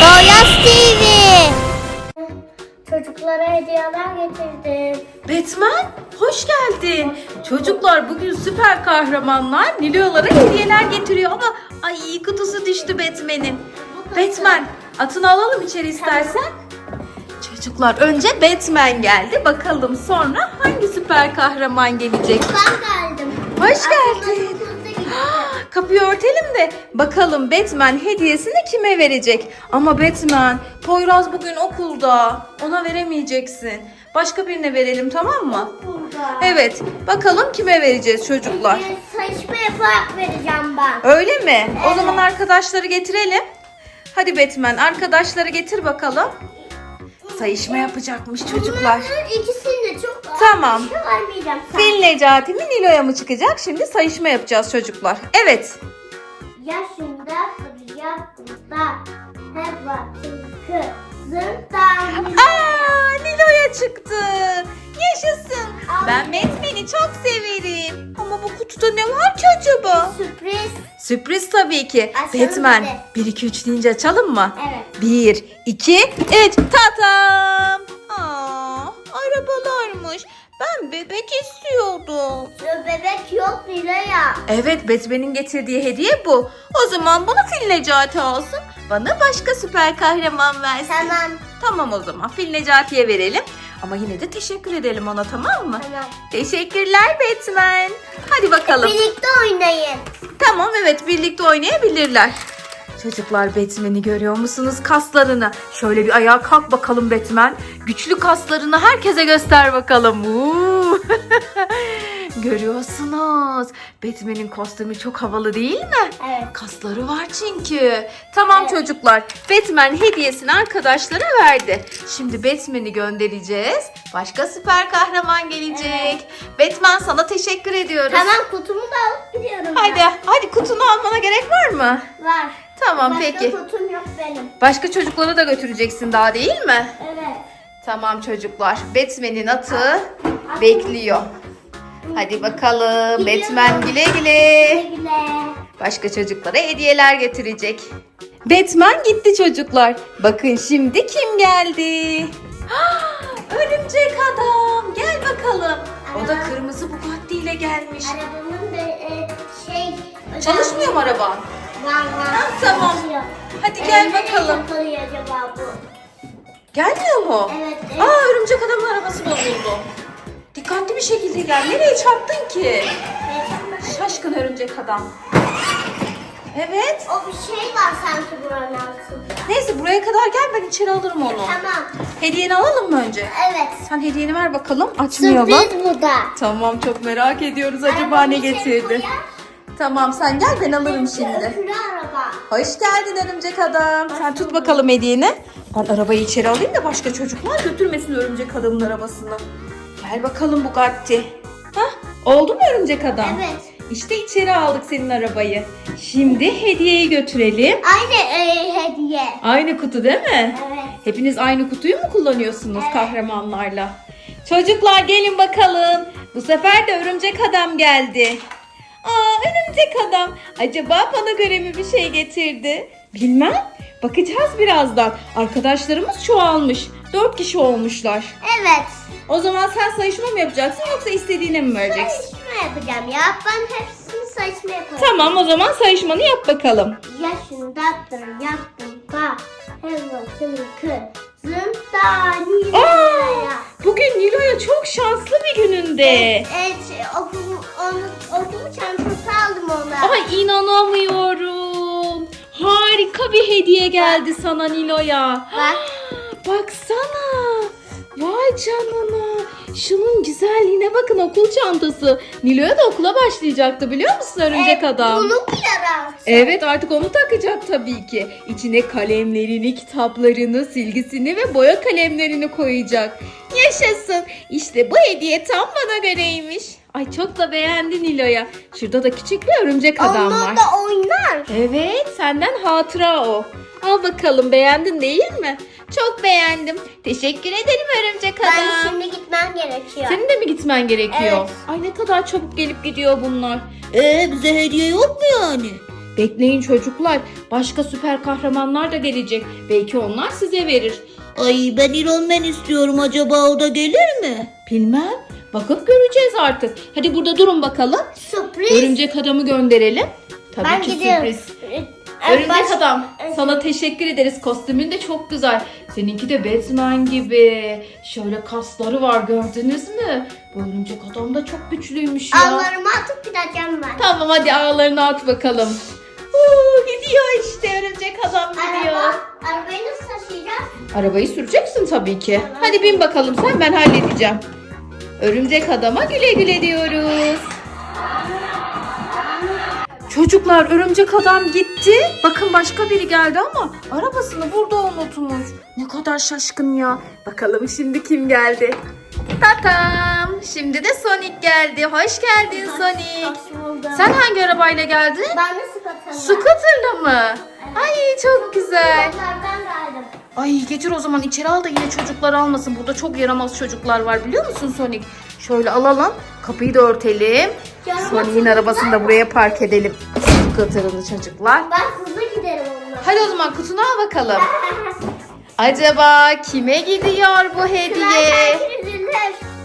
Boyaz TV. Çocuklara hediyeler getirdim. Batman hoş geldin. Çocuklar bugün süper kahramanlar Nilo'lara hediyeler getiriyor ama ay kutusu düştü Batman'in. Batman atını alalım içeri istersen. Çocuklar önce Batman geldi. Bakalım sonra hangi süper kahraman gelecek? Ben geldim. Hoş geldin. Kapıyı örtelim de bakalım Batman hediyesini kime verecek? Ama Batman, Poyraz bugün okulda. Ona veremeyeceksin. Başka birine verelim tamam mı? Burada. Evet. Bakalım kime vereceğiz çocuklar? Ee, Saçma yaparak vereceğim ben. Öyle mi? O zaman arkadaşları getirelim. Hadi Batman arkadaşları getir bakalım. Sayışma yapacakmış çocuklar. Bunların ikisini de çok Tamam. Bir şey sana. Fil Necati mi Nilo'ya mı çıkacak? Şimdi sayışma yapacağız çocuklar. Evet. Yaşında fıryatta hep vaktin kızından Aa, Nilo'ya çıktı. Yaşasın. Ben Batman'i çok severim. Ama bu kutuda ne var ki acaba? sürpriz. Sürpriz tabii ki. Açalım Batman hadi. 1 2 3 deyince açalım mı? Evet. 1 2 3 tatam. Aa, arabalarmış. Ben bebek istiyordum. Şu bebek yok bile ya. Evet Batman'in getirdiği hediye bu. O zaman bunu Fil Necati alsın. Bana başka süper kahraman versin. Tamam. Tamam o zaman Fil Necati'ye verelim. Ama yine de teşekkür edelim ona tamam mı? Tamam. Teşekkürler Batman. Hadi bakalım. Birlikte oynayın. Tamam evet birlikte oynayabilirler. Çocuklar Batman'i görüyor musunuz kaslarını? Şöyle bir ayağa kalk bakalım Batman. Güçlü kaslarını herkese göster bakalım. Görüyorsunuz. Batman'in kostümü çok havalı değil mi? Evet. Kasları var çünkü. Tamam Evet. çocuklar. Batman hediyesini arkadaşlara verdi. Şimdi Batman'i göndereceğiz. Başka süper kahraman gelecek. Batman sana teşekkür ediyoruz. Tamam kutumu da alıp gidiyorum. Hadi, hadi kutunu almana gerek var mı? ben. Var. Tamam Başka peki. kutum yok benim. Başka çocuklara da götüreceksin daha değil mi? Evet. Tamam çocuklar. Batman'in atı bekliyor. Hadi bakalım. Batman güle güle. Güle güle. Başka çocuklara hediyeler getirecek. Batman gitti çocuklar. Bakın şimdi kim geldi? Ah, Örümcek adam. Gel bakalım. O da Araba. kırmızı Bugatti ile gelmiş. Arabamın da e, şey... Çalışmıyor mu araban? Var var. Ha, tamam. Hadi gel nereye bakalım. takılıyor acaba bu? Gelmiyor mu? Evet. evet. Aa örümcek adamın arabası bozuldu. Dikkatli bir şekilde gel. Nereye çarptın ki? Şaşkın örümcek adam. Evet. O bir şey var sanki buranın altında. Neyse buraya kadar gel ben içeri alırım onu. Tamam. Hediyeni alalım mı önce? Evet. Sen hediyeni ver bakalım. Açmayalım. Sürpriz bu da. Tamam çok merak ediyoruz acaba Arabamı ne içeri getirdi. koyar. Tamam sen gel ben alırım şimdi. Hoş geldin örümcek adam. Sen tut bakalım hediyeni. Ben arabayı içeri alayım da başka çocuklar götürmesin örümcek adamın arabasını. Gel bakalım Bugatti. Hah oldu mu örümcek adam? Evet. İşte içeri aldık senin arabayı. Şimdi hediyeyi götürelim. Aynı e, hediye. Aynı kutu değil mi? Evet. Hepiniz aynı kutuyu mu kullanıyorsunuz Evet. kahramanlarla? Çocuklar gelin bakalım. Bu sefer de örümcek adam geldi. Aa örümcek adam. Acaba bana göre mi bir şey getirdi? Bilmem. Bakacağız birazdan. Arkadaşlarımız çoğalmış. Dört kişi olmuşlar. Evet. O zaman sen sayışma mı yapacaksın yoksa istediğine mi vereceksin? Saçma yapacağım ya. Ben hepsini saçma yaparım. Tamam o zaman sayışmanı yap bakalım. Yaşındadır yaptım bak. Helvasını kızım da Nilo'ya. bugün Nilo'ya çok şanslı bir gününde. Evet, okulu, onu, okulu çantası aldım ona. Ay inanamıyorum. Harika bir hediye geldi sana Nilo'ya. Bak. Baksana. Vay canına. Şunun güzelliğine bakın okul çantası. Nilo'ya da okula başlayacaktı biliyor musun örümcek adam? Bunu kırar Evet artık onu takacak tabii ki. İçine kalemlerini, kitaplarını, silgisini ve boya kalemlerini koyacak. Yaşasın. İşte bu hediye tam bana göreymiş. Ay çok da beğendi Nilo'ya. Şurada da küçük bir örümcek adam var. Onlar da oynar. Evet senden hatıra o. Al bakalım beğendin değil mi? Çok beğendim. Teşekkür ederim örümcek adam. Ben şimdi gitmem gerekiyor. Senin de mi gitmen gerekiyor? Evet. Ay ne kadar çabuk gelip gidiyor bunlar. Ee bize hediye yok mu yani? Bekleyin çocuklar. Başka süper kahramanlar da gelecek. Belki onlar size verir. Ay ben Iron Man istiyorum acaba o da gelir mi? Bilmem. Bakıp göreceğiz artık. Hadi burada durun bakalım. Sürpriz. Örümcek adamı gönderelim. Tabii Ben ki gidiyorum. sürpriz. Ay, Örümcek baş- adam sana teşekkür ederiz. Kostümün de çok güzel. Seninki de Batman gibi. Şöyle kasları var gördünüz mü? Bu örümcek adam da çok güçlüymüş ya. Ağlarımı atıp gideceğim ben. Tamam hadi ağlarını at bakalım. Uuu, gidiyor işte örümcek adam gidiyor. Araba, arabayı nasıl taşıyacağız? Arabayı süreceksin tabii ki. Hadi bin bakalım sen ben halledeceğim. Örümcek adama güle güle diyoruz. Çocuklar örümcek adam gitti. Bakın başka biri geldi ama arabasını burada unutmuş. Ne kadar şaşkın ya. Bakalım şimdi kim geldi? Tatam. Şimdi de Sonic geldi. Hoş geldin Sonic. Sen hangi arabayla geldin? Ben de sıkatım. Scooter'la mı? Ay çok güzel. Ay getir o zaman içeri al da yine çocuklar almasın. Burada çok yaramaz çocuklar var biliyor musun Sonic? Şöyle alalım. Kapıyı da örtelim. Sonic'in arabasını da buraya park edelim. Scooter'ını çocuklar. Ben hızlı giderim onunla. Hadi o zaman kutunu al bakalım. Acaba kime gidiyor bu hediye?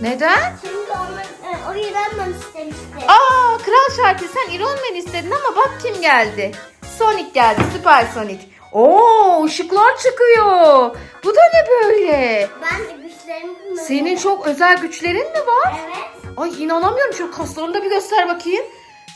Neden? Çünkü onun, e, o İran'dan istemişti. Aa Kral Şarkı sen Iron Man istedin ama bak kim geldi. Sonic geldi Süper Sonic. Oo ışıklar çıkıyor. Bu da ne böyle? Ben de güçlerimi kullanıyorum. Senin çok özel güçlerin mi var? Evet. Ay inanamıyorum. Şu kaslarını da bir göster bakayım.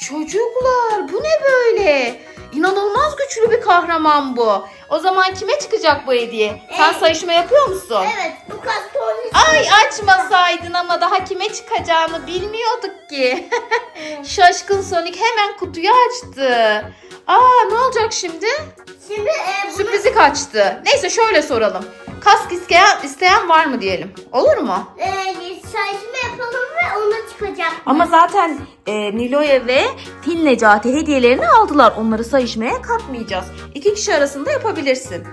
Çocuklar bu ne böyle? İnanılmaz güçlü bir kahraman bu. O zaman kime çıkacak bu hediye? Sen Evet. sayışma yapıyor musun? Evet. Bu kastonu Ay açmasaydın ama daha kime çıkacağını bilmiyorduk ki. Şaşkın Sonic hemen kutuyu açtı. Aa ne olacak şimdi? Şimdi e, bunu Sürprizi kaçtı. Neyse şöyle soralım. Kask isteyen, isteyen var mı diyelim. Olur mu? e, sayışma Ama zaten e, Nilo'ya ve Tin Necati hediyelerini aldılar. Onları sayışmaya katmayacağız. İki kişi arasında yapabilirsin.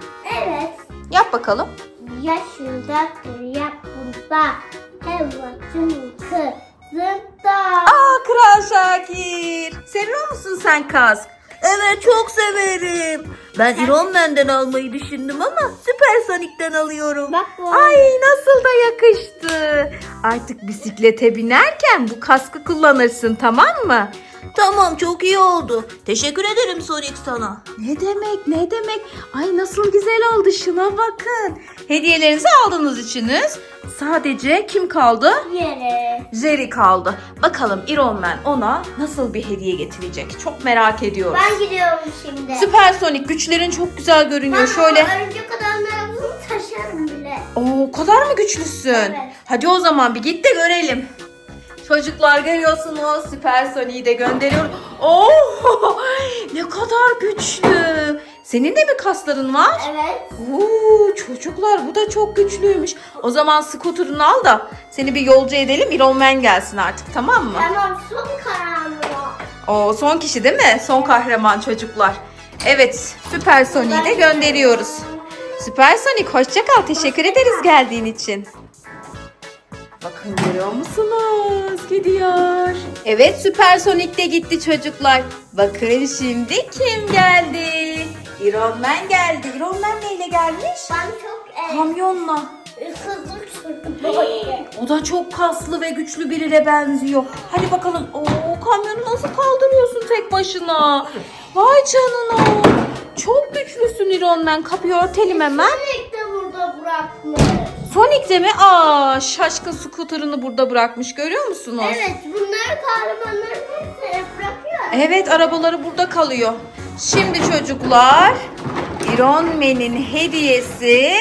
Evet. Yap bakalım. Yaşında kır yapında. Evlatın kızında. Aa Kral Şakir. Seviyor musun sen kask? Evet çok severim. Ben Iron Man'den almayı düşündüm ama Süper Sonic'ten alıyorum. Bak bu. Ay nasıl da yakıştı. Artık bisiklete binerken bu kaskı kullanırsın tamam mı? Tamam çok iyi oldu. Teşekkür ederim Sonic sana. Ne demek ne demek. Ay nasıl güzel oldu şuna bakın. Hediyelerinizi aldığınız içiniz. Sadece kim kaldı? Yere. Jerry kaldı. Bakalım Iron Man ona nasıl bir hediye getirecek. Çok merak ediyoruz. Ben gidiyorum şimdi. Süper Sonic güçlerin çok güzel görünüyor. Ben Şöyle. o Örümcek adamları bunu taşırım bile. Oo, o kadar mı güçlüsün? Evet. Hadi o zaman bir git de görelim. Çocuklar görüyorsunuz Süper Sonic'i de gönderiyorum. Oo, ne kadar güçlü. Senin de mi kasların var? Evet. Oo, çocuklar bu da çok güçlüymüş. O zaman scooter'ını al da seni bir yolcu edelim. Iron Man gelsin artık tamam mı? Tamam son kararım o. O son kişi değil mi? Son kahraman çocuklar. Evet Süper Sonic'i de gönderiyoruz. Süper Sonic hoşça kal. Teşekkür ederiz geldiğin için. Bakın görüyor musunuz? Gidiyor. Evet Süper Sonic de gitti çocuklar. Bakın şimdi kim geldi? Iron Man geldi. Iron Man neyle gelmiş? Ben çok e, Kamyonla. hızlı sürdüm. O da çok kaslı ve güçlü biriyle benziyor. Hadi bakalım. Oo, kamyonu nasıl kaldırıyorsun tek başına? Vay canına. Çok güçlüsün Iron Man. Kapıyı örtelim hemen. De burada bırakmış. Sonic de mi? Aa, şaşkın scooter'ını burada bırakmış. Görüyor musunuz? Evet bunları kahramanların hepsini bırakıyor. Evet arabaları burada kalıyor. Şimdi çocuklar Iron Man'in hediyesi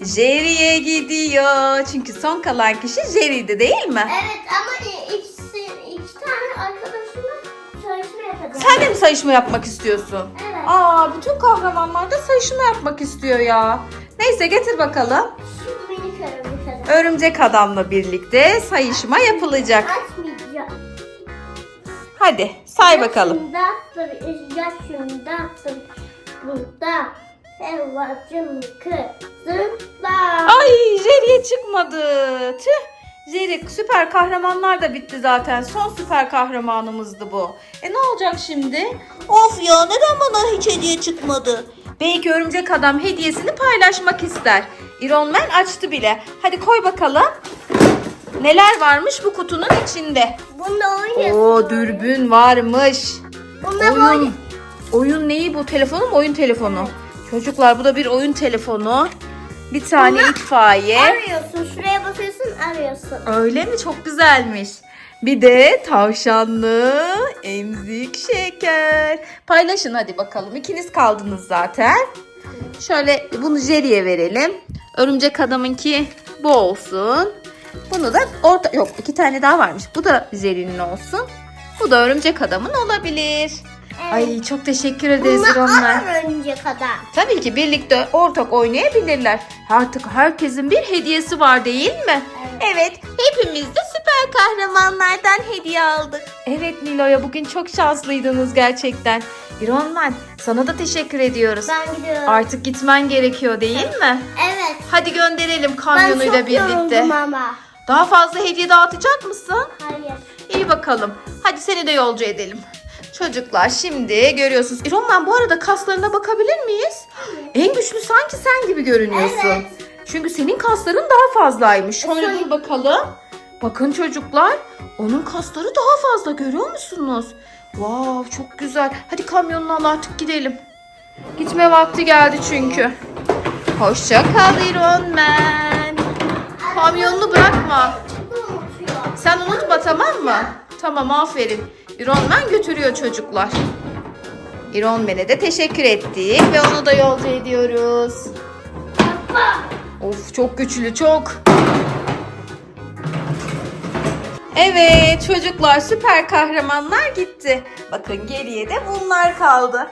Jerry'e gidiyor. Çünkü son kalan kişi Jerry'di değil mi? Evet ama ikisi, iki tane arkadaşımla çalışma yapacağım. Sen de mi sayışma yapmak istiyorsun? Evet. Aa bütün kahramanlar da sayışma yapmak istiyor ya. Neyse getir bakalım. Örümcek adam. Örümcek adamla birlikte sayışma yapılacak. Açmayacağım. Hadi say bakalım. Burada evacım. Ay Jerry'e çıkmadı. Tüh. Jerry süper kahramanlar da bitti zaten. Son süper kahramanımızdı bu. E ne olacak şimdi? Of ya neden bana hiç hediye çıkmadı? Belki örümcek adam hediyesini paylaşmak ister. Iron Man açtı bile. Hadi koy bakalım. Neler varmış bu kutunun içinde? Bunda oynuyorsun. Oo dürbün varmış. Bunda Oyun. böyle. Oyun neyi bu? Telefonu mu? Oyun telefonu. Çocuklar bu da bir oyun telefonu. Bir tane itfaiye. Arıyorsun. Şuraya basıyorsun arıyorsun. Öyle mi? Çok güzelmiş. Bir de tavşanlı emzik şeker. Paylaşın hadi bakalım. İkiniz kaldınız zaten. Şöyle bunu Jerry'e verelim. Örümcek adamınki bu olsun. Bunu da orta... Yok iki tane daha varmış. Bu da Jerry'nin olsun. Bu da örümcek adamın olabilir. Ay çok teşekkür ederiz Bunlar onlar. alır önce kadar. Tabii ki birlikte ortak oynayabilirler. Artık herkesin bir hediyesi var değil mi? Evet, hepimiz de süper kahramanlardan hediye aldık. Evet Nilo'ya bugün çok şanslıydınız gerçekten. İron Man, sana da teşekkür ediyoruz. Ben gidiyorum. Artık gitmen gerekiyor değil mi? Evet. Hadi gönderelim Ben kamyonuyla çok birlikte. yoruldum ama. Daha fazla hediye dağıtacak mısın? Hayır. İyi bakalım. Hadi seni de yolcu edelim. Çocuklar şimdi görüyorsunuz. İron Man bu arada kaslarına bakabilir miyiz? En güçlü sanki sen gibi görünüyorsun. Evet. Çünkü senin kasların daha fazlaymış. Şöyle Sen- dur bakalım. Bakın çocuklar. Onun kasları daha fazla görüyor musunuz? Wow çok güzel. Hadi kamyonunu al artık gidelim. Gitme vakti geldi çünkü. Hoşça kal Iron Man. Kamyonunu bırakma. Sen unutma tamam mı? Tamam aferin. Iron Man götürüyor çocuklar. Iron Man'e de teşekkür ettik ve onu da yolcu ediyoruz. Of çok güçlü çok. Evet çocuklar süper kahramanlar gitti. Bakın geriye de bunlar kaldı.